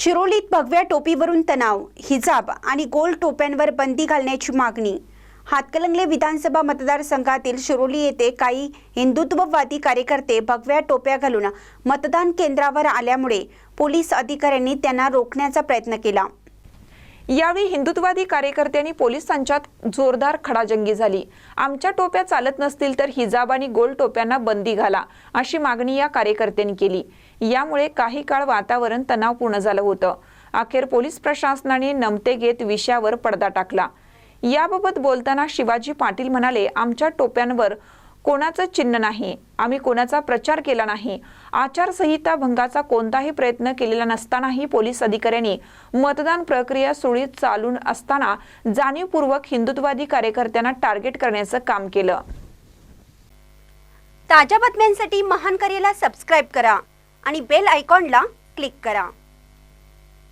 शिरोलीत भगव्या टोपीवरून तणाव हिजाब आणि गोल टोप्यांवर बंदी घालण्याची मागणी. हातकलंगले विधानसभा मतदारसंघातील शिरोली येथे काही हिंदुत्ववादी कार्यकर्ते भगव्या टोप्या घालून मतदान केंद्रावर आल्यामुळे पोलीस अधिकाऱ्यांनी त्यांना रोखण्याचा प्रयत्न केला. यावेळी हिंदुत्ववादी कार्यकर्त्यांनी पोलिसांच्यात जोरदार खडाजंगी झाली. आमच्या टोप्या चालत नसतील तर हिजाब आणि गोल टोप्यांना बंदी घाला अशी मागणी या कार्यकर्त्यांनी केली. यामुळे काही काळ वातावरण तणावपूर्ण झालं होतं. अखेर पोलीस प्रशासनाने नमते घेत विषयावर पडदा टाकला. याबाबत बोलताना शिवाजी पाटील म्हणाले आमच्या टोप्यांवर कोणाचं चिन्ह नाही. आम्ही कोणाचा प्रचार केला नाही. आचारसंहिता भंगाचा कोणताही प्रयत्न केलेला नसतानाही पोलीस अधिकाऱ्यांनी मतदान प्रक्रिया सुळीत चालून असताना जाणीवपूर्वक हिंदुत्ववादी कार्यकर्त्यांना टार्गेट करण्याचं काम केलं. ताज्या बातम्यांसाठी महान करेला सबस्क्राईब करा आणि बेल आयकॉनला क्लिक करा.